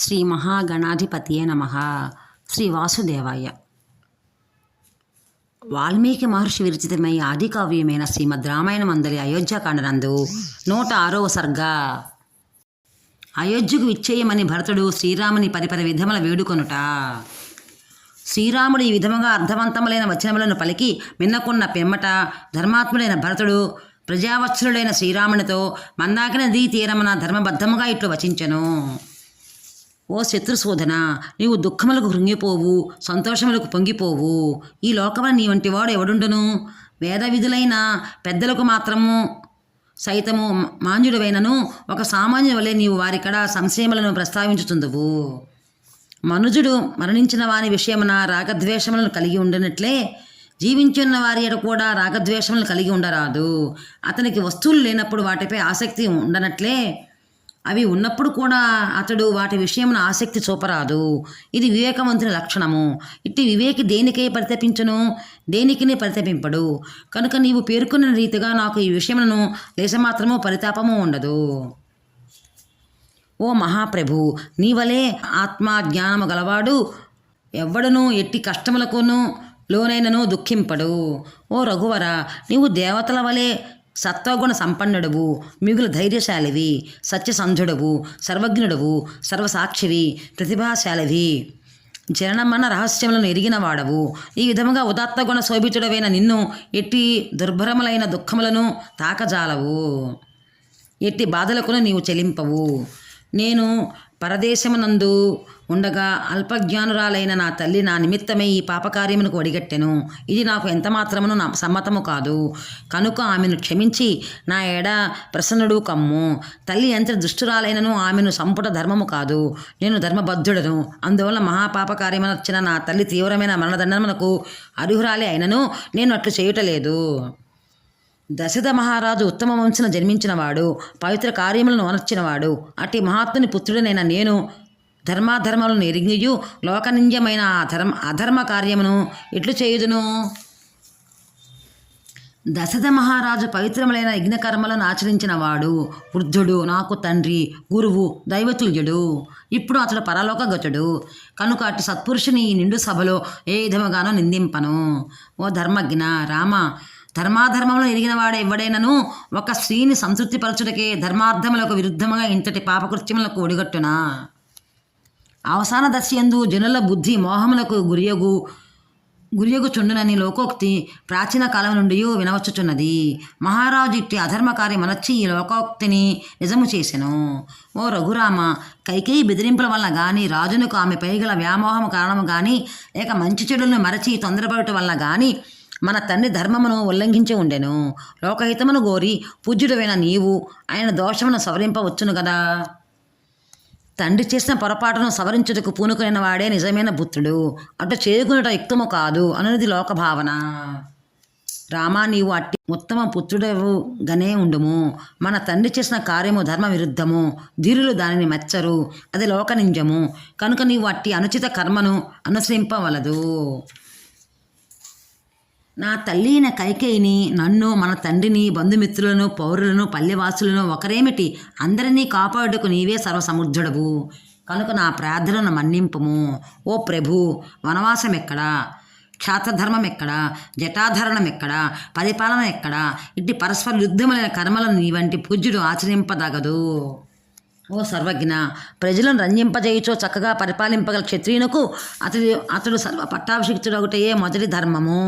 శ్రీ మహాగణాధిపతియే నమ. శ్రీ వాసుదేవాయ. వాల్మీకి మహర్షి విరచితమై ఆది కావ్యమైన శ్రీమద్ రామాయణ మందలి అయోధ్యాకాండనందు నూట ఆరవ సర్గ. అయోధ్యకు విచ్చేయమని భరతుడు శ్రీరాముని పరిపరి విధముల వేడుకొనుట. శ్రీరాముడు ఈ విధముగా అర్థవంతములైన వచనములను పలికి మిన్నకున్న పెమ్మట ధర్మాత్ముడైన భరతుడు ప్రజావత్సలుడైన శ్రీరామునితో మందాకిన నదీ తీరమున ధర్మబద్ధముగా ఇట్లు వచించెను. ఓ శత్రుశోధన నీవు దుఃఖములకు కృంగిపోవు సంతోషములకు పొంగిపోవు. ఈ లోకమున నీ వంటి వాడు ఎవడుండును? వేద విధులైన పెద్దలకు మాత్రము సైతము మాంజుడివైనను ఒక సామాన్య వలె నీవు వారికడ సంశయములను ప్రస్తావించుతుందువు మనుజుడు మరణించిన వాని విషయమున రాగద్వేషములను కలిగి ఉండినట్లే జీవించున్న వారి ఎడ కూడా రాగద్వేషములను కలిగి ఉండరాదు. అతనికి వస్తువులు లేనప్పుడు వాటిపై ఆసక్తి ఉండనట్లే అవి ఉన్నప్పుడు కూడా అతడు వాటి విషయమున ఆసక్తి చూపరాదు. ఇది వివేకవంతుని లక్షణము. ఇట్టి వివేకి దేనికై పరితపించును? దేనికిని పరితపింపడు? కనుక నీవు పేర్కొన్న రీతిగా నాకు ఈ విషయములను లేసమాత్రము పరితాపము ఉండదు. ఓ మహాప్రభు నీవలే ఆత్మ జ్ఞానము గలవాడు ఎవ్వడను ఎట్టి కష్టములకును లోనైనను దుఃఖింపడు. ఓ రఘువర నీవు దేవతల వలె సత్వగుణ సంపన్నుడవు మిగులు ధైర్యశాలివి సత్యసంధుడవు సర్వజ్ఞుడవు సర్వసాక్షివి ప్రతిభాశాలివి. జననమన రహస్యములను ఎరిగిన వాడవు. ఈ విధముగా ఉదాత్త గుణ శోభితుడవైన నిన్ను ఎట్టి దుర్భరములైన దుఃఖములను తాకజాలవు. ఎట్టి బాధలకును నీవు చెలింపవు. నేను పరదేశమునందు ఉండగా అల్పజ్ఞానురాలైన నా తల్లి నా నిమిత్తమై ఈ పాపకార్యమునకు ఒడిగట్టెను. ఇది నాకు ఎంత మాత్రమును నా సమ్మతము కాదు. కనుక ఆమెను క్షమించి నా ఎడ ప్రసన్నుడు కమ్ము. తల్లి ఎంత దుష్టురాలైనను ఆమెను సంపుట ధర్మము కాదు. నేను ధర్మబద్ధుడను. అందువల్ల మహాపాపకార్యమున వచ్చిన నా తల్లి తీవ్రమైన మరణదండమునకు అర్హురాలి అయినను నేను అట్లు చేయుటలేదు. దశరథ మహారాజు ఉత్తమ వంశన జన్మించినవాడు పవిత్ర కార్యములను అనర్చినవాడు అట్టి మహాత్ముని పుత్రుడనైన నేను ధర్మాధర్మములను ఎరిగియు లోకనింజమైన ఆ ధర్మ అధర్మ కార్యమును ఎట్లు చేయుదును? దశద మహారాజు పవిత్రములైన యజ్ఞకర్మలను ఆచరించినవాడు వృద్ధుడు నాకు తండ్రి గురువు దైవతుల్యుడు. ఇప్పుడు అతడు పరలోక గతుడు కనుక అటు సత్పురుషుని ఈ నిండు సభలో ఏ విధముగానో నిందింపను. ఓ ధర్మజ్ఞ రామ ధర్మాధర్మంలో ఎరిగిన వాడు ఎవడైనను ఒక స్త్రీని సంతృప్తిపరచుటకే ధర్మార్థములకు విరుద్ధముగా ఇంతటి పాపకృత్యములకు ఒడిగట్టునా? అవసాన దశయందు జనుల బుద్ధి మోహములకు గురియగు గురియగుచుండునని లోకోక్తి ప్రాచీన కాలం నుండి వినవచ్చుచున్నది. మహారాజు ఇట్టి అధర్మకారి మనచ్చి ఈ లోకోక్తిని నిజము చేసెను. ఓ రఘురామ కైకేయి బెదిరింపుల వల్ల గాని రాజునకు ఆమె పైగల వ్యామోహము కారణము గాని లేక మంచి చెడులను మరచి తొందరపడటం వల్ల గాని మన తండ్రి ధర్మమును ఉల్లంఘించి ఉండెను. లోకహితమును గోరి పూజ్యుడవైన నీవు ఆయన దోషమును సవరింపవచ్చును కదా తండ్రి చేసిన పొరపాటును సవరించుటకు పూనుకున్న వాడే నిజమైన పుత్రుడు. అటు చేరుకునేట యుక్తము కాదు అనునది లోకభావన. రామా నీవు అట్టి ఉత్తమ పుత్రుడవు గనే ఉండుము. మన తండ్రి చేసిన కార్యము ధర్మ విరుద్ధము ధీరులు దానిని మెచ్చరు. అది లోకనింజము. కనుక నీవు అట్టి అనుచిత కర్మను అనుసరింపవలదు. నా తల్లి అయిన కైకేయిని నన్ను మన తండ్రిని బంధుమిత్రులను పౌరులను పల్లెవాసులను ఒకరేమిటి? అందరినీ కాపాడుటకు నీవే సర్వసముద్ధుడవు కనుక నా ప్రార్థనను మన్నింపుము. ఓ ప్రభు వనవాసం ఎక్కడా క్షాత్రధర్మం ఎక్కడా జటాధరణం ఎక్కడా పరిపాలన ఎక్కడా ఇట్టి పరస్పర యుద్ధములైన కర్మలను నీ వంటి పూజ్యుడు ఆచరింపదగదు. ఓ సర్వజ్ఞ ప్రజలను రంజింపజేయుచో చక్కగా పరిపాలింపగల క్షత్రియునకు అతడు అతడు సర్వ పట్టాభిషిక్తుడు ఒకటే మొదటి ధర్మము.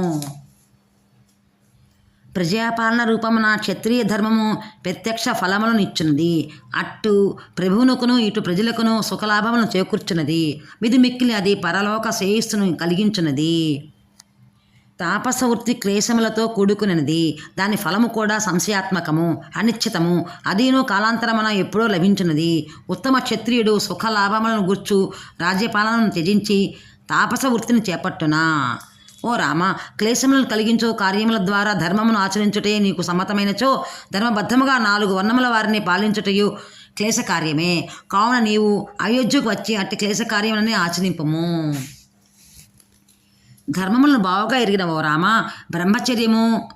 ప్రజాపాలన రూపమున క్షత్రియ ధర్మము ప్రత్యక్ష ఫలములను అట్టు ప్రభువునకును ఇటు ప్రజలకును సుఖలాభములను చేకూర్చున్నది మిదిమిక్కిలి అది పరలోక శ్రేయస్సును కలిగించున్నది తాపస వృత్తి క్లేశములతో కూడుకున్నది. దాని ఫలము కూడా సంశయాత్మకము అనిశ్చితము. అదీను కాలాంతరమున ఎప్పుడో లభించినది. ఉత్తమ క్షత్రియుడు సుఖలాభములను గుర్చు రాజ్యపాలనను త్యజించి తాపస వృత్తిని చేపట్టునా. ఓ రామ క్లేశములను కలిగించు కార్యముల ద్వారా ధర్మమును ఆచరించుటే నీకు సమ్మతమైనచో ధర్మబద్ధముగా నాలుగు వర్ణముల వారిని పాలించుటయు క్లేశ కార్యమే కావున నీవు అయోధ్యకు వచ్చి అట్టి క్లేశ కార్యములని ఆచరింపము. ధర్మములను బావుగా ఎరిగిన ఓ రామ బ్రహ్మచర్యము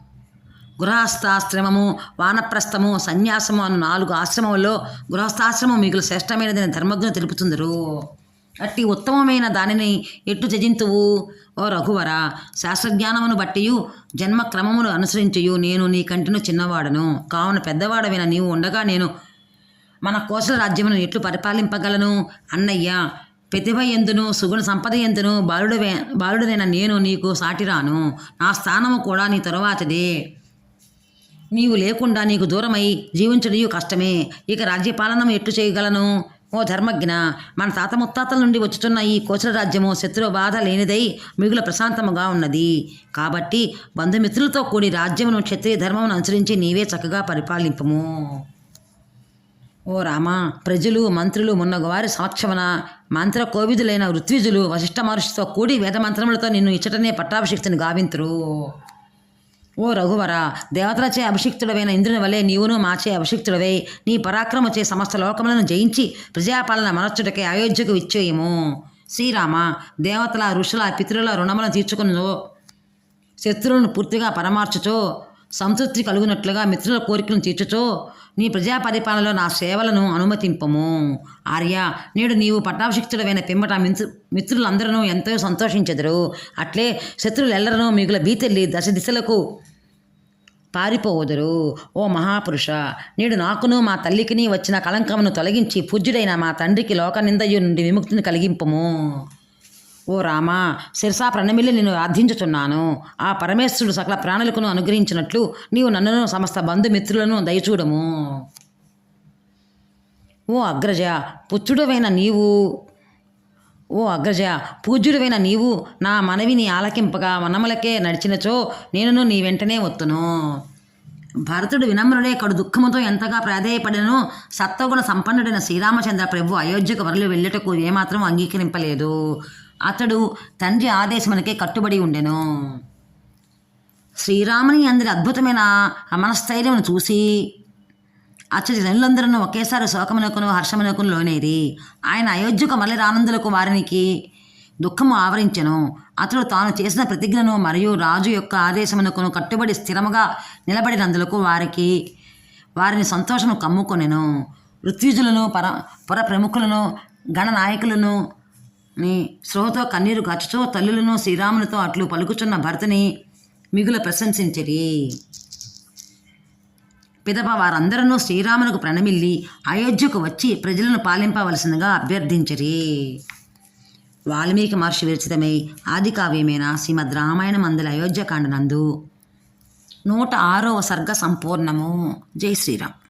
గృహస్థాశ్రమము వానప్రస్థము సన్యాసము అను నాలుగు ఆశ్రమంలో గృహస్థాశ్రమం మిగులు శ్రేష్టమైనదని ధర్మజ్ఞ తెలుపుతుందరు. అట్టి ఉత్తమమైన దానిని ఎట్టు త్యజింతువు ఓ రఘువర శాస్త్రజ్ఞానమును బట్టియు జన్మ క్రమమును అనుసరించయు. నేను నీ కంటిను చిన్నవాడను. కావున పెద్దవాడవైన నీవు ఉండగా నేను మన కోసల రాజ్యమును ఎట్లు పరిపాలింపగలను? అన్నయ్య ప్రతిభ ఎందును సుగుణ సంపద ఎందును? బాలుడవే బాలుడనైన నేను నీకు సాటిరాను. నా స్థానము కూడా నీ తరువాతదే. నీవు లేకుండా నీకు దూరమై జీవించడయు కష్టమే. ఇక రాజ్యపాలనం ఎట్టు చేయగలను? ఓ ధర్మజ్ఞ మన తాత ముత్తాతల నుండి వచ్చుతున్న ఈ కోచల రాజ్యము శత్రు బాధ లేనిదై మిగుల ప్రశాంతముగా ఉన్నది. కాబట్టి బంధుమిత్రులతో కూడి రాజ్యమును క్షత్రియ ధర్మమును అనుసరించి నీవే చక్కగా పరిపాలింపము. ఓ రామ ప్రజలు మంత్రులు మున్నగవారి సమక్షమున మంత్ర కోవిదులైన ఋత్విజులు వశిష్ఠ మహర్షితో కూడి వేదమంత్రములతో నిన్ను ఇచ్చటనే పట్టాభిషక్తిని గావింతురు. ఓ రఘువర దేవతలచే అభిషిక్తుడవైన ఇంద్రుని వలె నీవును మాచే అభిషిక్తుడవై నీ పరాక్రమచే సమస్త లోకములను జయించి ప్రజాపాలన మనర్చుటకే అయోధ్యకు విచ్చేయము. శ్రీరామ దేవతల ఋషుల పితృల రుణములను తీర్చుకును శత్రువులను పూర్తిగా పరమార్చుచో సంతృప్తి కలుగునట్లుగా మిత్రుల కోరికలను తీర్చుచో నీ ప్రజా పరిపాలనలో నా సేవలను అనుమతింపము. ఆర్య నేడు నీవు పట్టాభిషిక్తుడవైన పిమ్మట మిత్రు మిత్రులందరూ ఎంతో సంతోషించెదరు. అట్లే శత్రువులెల్లరనూ మిగుల బీతెల్లి దశ దిశలకు పారిపోవదురు. ఓ మహాపురుష నేడు నాకును మా తల్లికిని వచ్చిన కళంకమును తొలగించి పూజ్యుడైన మా తండ్రికి లోక నిందయు నుండి విముక్తిని కలిగింపము. ఓ రామా శిరసా ప్రణమిల్లి నేను ప్రార్థించుచున్నాను ఆ పరమేశ్వరుడు సకల ప్రాణులకును అనుగ్రహించినట్లు నీవు నన్నును సమస్త బంధుమిత్రులను దయచూడము. ఓ అగ్రజ పుత్రుడవైన నీవు ఓ అగ్రజ పూజ్యుడివైన నీవు నా మనవిని ఆలకింపగా వనములకే నడిచినచో నేనును నీ వెంటనే వత్తును భరతుడు వినమ్రుడే కడు దుఃఖముతో ఎంతగా ప్రాధేయపడినో సత్వగుణ సంపన్నుడైన శ్రీరామచంద్ర ప్రభు అయోధ్యకు వరలు వెళ్ళుటకు ఏమాత్రం అంగీకరింపలేదు. అతడు తండ్రి ఆదేశమునకే కట్టుబడి ఉండెను. శ్రీరాముని అందరి అద్భుతమైన మనస్థైర్యమును చూసి అచ్చటి జనులందరూ ఒకేసారి శోకమునకును హర్షమునకును లోనేరి ఆయన అయోధ్యకు మళ్ళీ రానందులకు వారికి దుఃఖము ఆవరించెను. అతడు తాను చేసిన ప్రతిజ్ఞను మరియు రాజు యొక్క ఆదేశమునకును కట్టుబడి స్థిరముగా నిలబడినందులకు వారికి వారిని సంతోషము కమ్ముకొనెను. ఋత్విజులను పర పుర ప్రముఖులను గణనాయకులను ని స్రోతో కన్నీరు గచ్చుతో తల్లులను శ్రీరామునితో అట్లు పలుకుచున్న భర్తని మిగుల ప్రశంసించిరి. పిదప వారందరూ శ్రీరామునకు ప్రణమిల్లి అయోధ్యకు వచ్చి ప్రజలను పాలింపవలసిందిగా అభ్యర్థించరి. వాల్మీకి మహర్షి విరచితమై ఆది కావ్యమైన శ్రీమద్ రామాయణ మందుల అయోధ్యకాండ నందు నూట ఆరవ సర్గ సంపూర్ణము. జై శ్రీరామ్.